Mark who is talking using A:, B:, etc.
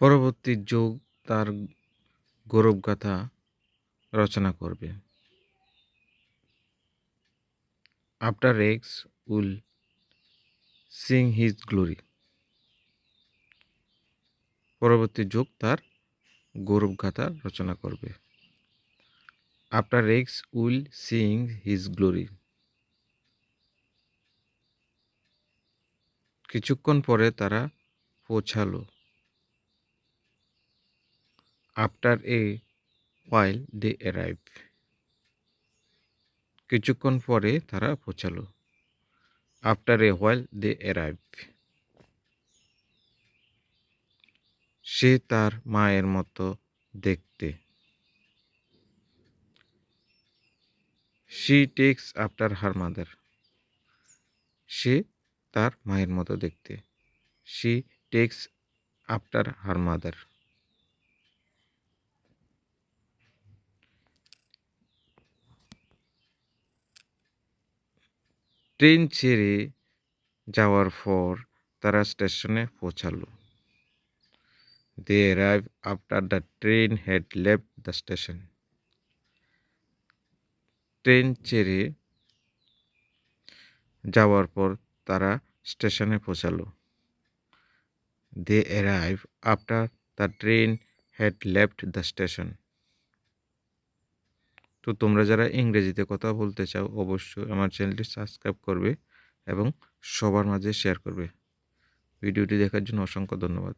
A: পরবর্তী যুগ তার গৌরবগাথা রচনা করবে। After ages will sing his glory পরবর্তী যুগ তার গৌরবগাথা রচনা করবে। After ages will sing his glory কিছুক্ষণ পরে তারা পৌঁছালো। আফটার এ ওয়াইল দে অ্যারাইভ কিছুক্ষণ পরে তারা পৌঁছালো। আফটার এ ওয়াইল দে অ্যারাইভ সে তার মায়ের মতো দেখতে। She takes after her mother সে তার মায়ের মতো দেখতে। She takes after her mother train ছেড়ে যাওয়ার পর তারা স্টেশনে পৌঁছালো। They arrive after the train had left the station train ছেড়ে যাওয়ার পর তারা স্টেশনে পৌঁছালো। They arrive after the train had left the station তো তোমরা যারা ইংরেজিতে কথা বলতে চাও, অবশ্যই আমার চ্যানেলটি সাবস্ক্রাইব করবে এবং সবার মাঝে শেয়ার করবে। ভিডিওটি দেখার জন্য অসংখ্য ধন্যবাদ।